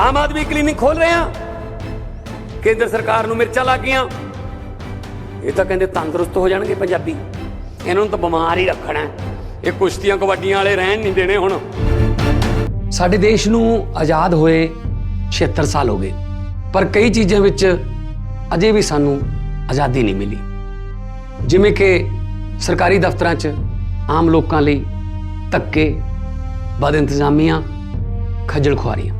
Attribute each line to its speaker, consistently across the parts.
Speaker 1: Aam Aadmi clinic ਖੋਲ ਰਹੇ ਆ ਕੇਂਦਰ ਸਰਕਾਰ ਨੂੰ ਮਿਰਚਾਂ ਲੱਗ ਗਈਆਂ ਇਹ ਤਾਂ ਕਹਿੰਦੇ ਤੰਦਰੁਸਤ ਹੋ ਜਾਣਗੇ ਪੰਜਾਬੀ। ਇਹਨਾਂ ਨੂੰ ਤਾਂ ਬਿਮਾਰ ਹੀ ਰੱਖਣਾ ਇਹ ਕੁਸ਼ਤੀਆਂ ਕਬੱਡੀਆਂ ਵਾਲੇ ਰਹਿਣ ਨਹੀਂ ਦੇਣੇ ਹੁਣ। ਸਾਡੇ ਦੇਸ਼ ਨੂੰ ਆਜ਼ਾਦ ਹੋਏ 76 ਸਾਲ ਹੋ ਗਏ। ਪਰ ਕਈ ਚੀਜ਼ਾਂ ਵਿੱਚ ਅਜੇ ਵੀ ਸਾਨੂੰ ਆਜ਼ਾਦੀ ਨਹੀਂ ਮਿਲੀ। ਜਿਵੇਂ ਕਿ ਸਰਕਾਰੀ ਦਫ਼ਤਰਾਂ 'ਚ ਆਮ ਲੋਕਾਂ ਲਈ ਧੱਕੇ, ਬਦ ਇੰਤਜ਼ਾਮੀਆਂ, ਖੱਜਲ ਖੁਆਰੀਆਂ।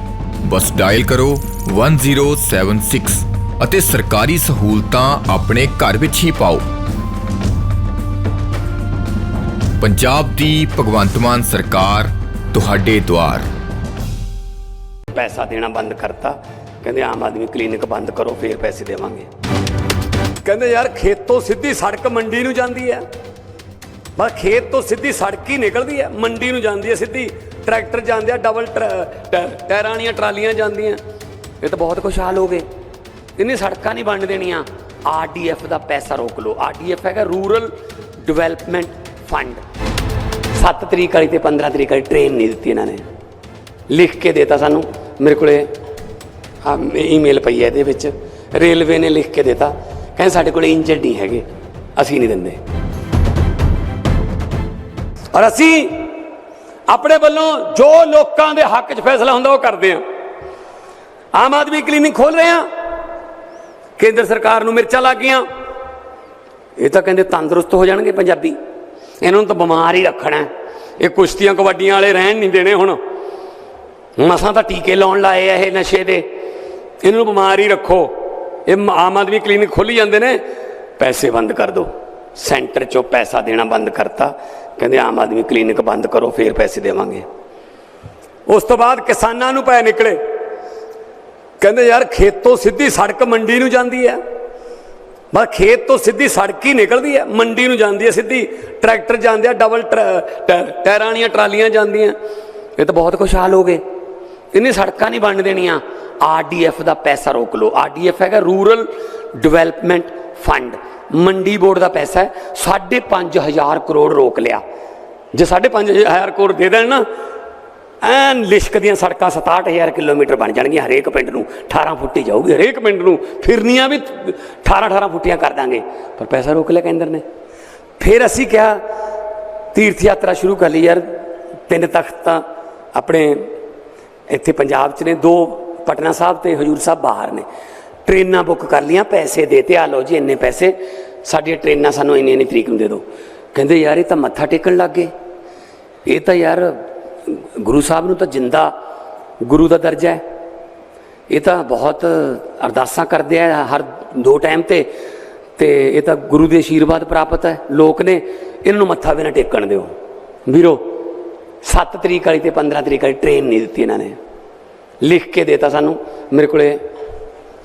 Speaker 2: ਬਸ ਡਾਇਲ ਕਰੋ 1076 ਅਤੇ ਸਰਕਾਰੀ ਸਹੂਲਤਾਂ ਆਪਣੇ ਘਰ ਵਿੱਚ ਹੀ ਪਾਓ। ਪੰਜਾਬ ਦੀ ਭਗਵੰਤ ਮਾਨ ਸਰਕਾਰ, ਤੁਹਾਡੇ ਦੁਆਰ।
Speaker 1: ਪੈਸਾ ਦੇਣਾ ਬੰਦ ਕਰਤਾ। ਕਹਿੰਦੇ ਆਮ ਆਦਮੀ ਕਲੀਨਿਕ ਬੰਦ ਕਰੋ, ਫੇਰ ਪੈਸੇ ਦੇਵਾਂਗੇ। ਕਹਿੰਦੇ ਯਾਰ ਖੇਤੋਂ ਸਿੱਧੀ ਸੜਕ ਮੰਡੀ ਨੂੰ ਜਾਂਦੀ ਹੈ। ਬਸ ਖੇਤ ਤੋਂ ਸਿੱਧੀ ਸੜਕ ਹੀ ਨਿਕਲਦੀ ਹੈ, ਮੰਡੀ ਨੂੰ ਜਾਂਦੀ ਹੈ ਸਿੱਧੀ। ਟਰੈਕਟਰ ਜਾਂਦੇ ਆ ਡਬਲ ਟਰ- ਟੈ- ਟਾਇਰਾਂ ਵਾਲੀਆਂ ਟਰਾਲੀਆਂ ਜਾਂਦੀਆਂ। ਇਹ ਤਾਂ ਬਹੁਤ ਖੁਸ਼ਹਾਲ ਹੋ ਗਏ। ਇੰਨੀ ਸੜਕਾਂ ਨਹੀਂ ਬਣ ਦੇਣੀਆਂ। ਆਰਡੀਐਫ ਦਾ ਪੈਸਾ ਰੋਕ ਲਓ। ਆਰਡੀਐਫ ਹੈਗਾ ਰੂਰਲ ਡਿਵੈਲਪਮੈਂਟ ਫੰਡ। 7 ਤਰੀਕ ਵਾਲੀ ਤੇ 15 ਤਰੀਕ ਵਾਲੀ ਟ੍ਰੇਨ ਨਹੀਂ ਦਿੱਤੀ ਇਹਨਾਂ ਨੇ। ਲਿਖ ਕੇ ਦੇਤਾ ਸਾਨੂੰ। ਮੇਰੇ ਕੋਲੇ ਹਾਂ ਈਮੇਲ ਪਈ ਹੈ ਇਹਦੇ ਵਿੱਚ। ਰੇਲਵੇ ਨੇ ਲਿਖ ਕੇ ਦੇਤਾ। ਕਹਿੰਦੇ ਸਾਡੇ ਕੋਲ ਇੰਜਨ ਨਹੀਂ ਹੈਗੇ। ਅਸੀਂ ਨਹੀਂ ਦਿੰਦੇ। ਔਰ ਅਸੀਂ ਆਪਣੇ ਵੱਲੋਂ ਜੋ ਲੋਕਾਂ ਦੇ ਹੱਕ 'ਚ ਫੈਸਲਾ ਹੁੰਦਾ ਉਹ ਕਰਦੇ ਹਾਂ। ਆਮ ਆਦਮੀ ਕਲੀਨਿਕ ਖੋਲ ਰਹੇ ਹਾਂ। ਕੇਂਦਰ ਸਰਕਾਰ ਨੂੰ ਮਿਰਚਾਂ ਲੱਗ ਗਈਆਂ। ਇਹ ਤਾਂ ਕਹਿੰਦੇ ਤੰਦਰੁਸਤ ਹੋ ਜਾਣਗੇ ਪੰਜਾਬੀ। ਇਹਨਾਂ ਨੂੰ ਤਾਂ ਬਿਮਾਰ ਹੀ ਰੱਖਣਾ ਇਹ ਕੁਸ਼ਤੀਆਂ ਕਬੱਡੀਆਂ ਵਾਲੇ ਰਹਿਣ ਨਹੀਂ ਦੇਣੇ ਹੁਣ। ਮਸਾਂ ਤਾਂ ਟੀਕੇ ਲਾਉਣ ਲਾਏ ਆ ਇਹ ਨਸ਼ੇ ਦੇ। ਇਹਨਾਂ ਨੂੰ ਬਿਮਾਰ ਹੀ ਰੱਖੋ। ਇਹ ਆਮ ਆਦਮੀ ਕਲੀਨਿਕ ਖੋਲੀ ਜਾਂਦੇ ਨੇ। ਪੈਸੇ ਬੰਦ ਕਰ ਦਿਓ। ਸੈਂਟਰ ਚੋਂ ਪੈਸਾ ਦੇਣਾ ਬੰਦ ਕਰਤਾ। ਕਹਿੰਦੇ ਆਮ ਆਦਮੀ ਕਲੀਨਿਕ ਬੰਦ ਕਰੋ, ਫੇਰ ਪੈਸੇ ਦੇਵਾਂਗੇ। ਉਸ ਤੋਂ ਬਾਅਦ ਕਿਸਾਨਾਂ ਨੂੰ ਪੈ ਨਿਕਲੇ। ਕਹਿੰਦੇ ਯਾਰ ਖੇਤੋਂ ਸਿੱਧੀ ਸੜਕ ਮੰਡੀ ਨੂੰ ਜਾਂਦੀ ਹੈ। ਬਸ ਖੇਤ ਤੋਂ ਸਿੱਧੀ ਸੜਕ ਹੀ ਨਿਕਲਦੀ ਹੈ, ਮੰਡੀ ਨੂੰ ਜਾਂਦੀ ਹੈ, ਸਿੱਧੀ ਟਰੈਕਟਰ ਜਾਂਦੇ ਆ ਡਬਲ ਟਰ- ਟੈ- ਟਾਇਰਾਂ ਵਾਲੀਆਂ ਟਰਾਲੀਆਂ ਜਾਂਦੀਆਂ। ਇਹ ਤਾਂ ਬਹੁਤ ਖੁਸ਼ਹਾਲ ਹੋ ਗਏ। ਇੰਨੀ ਸੜਕਾਂ ਨਹੀਂ ਬਣ ਦੇਣੀਆਂ। ਆਰਡੀਐਫ ਦਾ ਪੈਸਾ ਰੋਕ ਲਓ। ਆਰਡੀਐਫ ਹੈਗਾ rural development fund. Mandi board ਦਾ ਪੈਸਾ ਹੈ 5.5000 ਕਰੋੜ ਰੋਕ ਲਿਆ। ਜੇ 5.5000 ਕਰੋੜ ਦੇ ਦੇਣ ਨਾ, ਐਨ ਲਿਸ਼ਕ ਦੀਆਂ ਸੜਕਾਂ 67000 ਕਿਲੋਮੀਟਰ ਬਣ ਜਾਣਗੀਆਂ ਹਰੇਕ ਪਿੰਡ ਨੂੰ। 18 ਫੁੱਟੀ ਜਾਊਗੀ ਹਰੇਕ ਪਿੰਡ ਨੂੰ। ਫਿਰਨੀਆਂ ਵੀ 18 18 ਫੁੱਟੀਆਂ ਕਰ ਦਾਂਗੇ। ਪਰ ਪੈਸਾ ਰੋਕ ਲਿਆ ਕੇਂਦਰ ਨੇ। ਫਿਰ ਅਸੀਂ ਕਿਹਾ, ਤੀਰਥ ਯਾਤਰਾ ਸ਼ੁਰੂ ਕਰ ਲਈ ਯਾਰ। ਤਿੰਨ ਤਖਤ ਤਾਂ ਆਪਣੇ ਇੱਥੇ ਪੰਜਾਬ 'ਚ ਨੇ, ਦੋ ਪਟਨਾ ਸਾਹਿਬ ਤੇ ਹਜੂਰ ਸਾਹਿਬ ਬਾਹਰ ਨੇ। ਟ੍ਰੇਨਾਂ ਬੁੱਕ ਕਰ ਲੀਆਂ ਪੈਸੇ ਦੇ ਤੇ ਆ ਲਓ ਜੀ ਇੰਨੇ ਪੈਸੇ। ਸਾਡੀਆਂ ਟ੍ਰੇਨਾਂ ਸਾਨੂੰ ਇੰਨੀ ਇੰਨੀ ਤਰੀਕ ਨੂੰ ਦੇ ਦਿਓ। ਕਹਿੰਦੇ ਯਾਰ ਇਹ ਤਾਂ ਮੱਥਾ ਟੇਕਣ ਲੱਗ ਗਏ। ਇਹ ਤਾਂ ਯਾਰ ਗੁਰੂ ਸਾਹਿਬ ਨੂੰ ਤਾਂ ਜਿੰਦਾ ਗੁਰੂ ਦਾ ਦਰਜਾ ਹੈ। ਇਹ ਤਾਂ ਬਹੁਤ ਅਰਦਾਸਾਂ ਕਰਦੇ ਆ ਹਰ ਦੋ ਟਾਈਮ ਤੇ। ਤੇ ਇਹ ਤਾਂ ਗੁਰੂ ਦੇ ਆਸ਼ੀਰਵਾਦ ਪ੍ਰਾਪਤ ਹੈ। ਲੋਕ ਨੇ ਇਹਨਾਂ ਨੂੰ ਮੱਥਾ ਵੀ ਨਾ ਟੇਕਣ ਦਿਓ। ਵੀਰੋ 7 ਤਰੀਕ ਵਾਲੀ ਤੇ 15 ਤਰੀਕ ਵਾਲੀ ਟ੍ਰੇਨ ਨਹੀਂ ਦਿੱਤੀ ਇਹਨਾਂ ਨੇ। ਲਿਖ ਕੇ ਦੇਤਾ ਸਾਨੂੰ। ਮੇਰੇ ਕੋਲੇ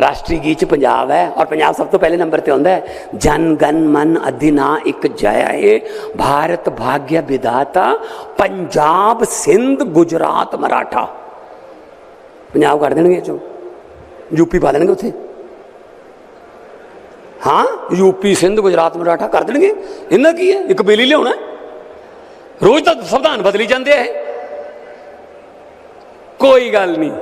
Speaker 1: ਰਾਸ਼ਟਰੀ ਗੀਤ ਚ ਪੰਜਾਬ ਹੈ ਔਰ ਪੰਜਾਬ ਸਭ ਤੋਂ ਪਹਿਲੇ ਨੰਬਰ ਤੇ ਆਉਂਦਾ ਹੈ, ਜਨ, ਗਨ, ਮਨ, ਅਧਿਨਾ, ਇੱਕ ਜਯ ਏ ਭਾਰਤ ਭਾਗਯ ਵਿਦਾਤਾ ਪੰਜਾਬ ਸਿੰਧ, ਗੁਜਰਾਤ ਮਰਾਠਾ। ਪੰਜਾਬ ਕੱਢ ਦੇਣਗੇ ਚੋਂ। ਯੂਪੀ ਪਾ ਦੇਣਗੇ ਉੱਥੇ। ਹਾਂ ਯੂਪੀ ਸਿੰਧ, ਗੁਜਰਾਤ ਮਰਾਠਾ ਕਰ ਦੇਣਗੇ। ਇਹਨਾਂ ਕੀ ਹੈ? ਇੱਕ ਬੇਲੀ ਲਿਆਉਣਾ ਰੋਜ਼ ਤਾਂ ਸੰਵਿਧਾਨ ਬਦਲੀ ਜਾਂਦੇ ਆ ਇਹ। ਕੋਈ ਗੱਲ ਨਹੀਂ।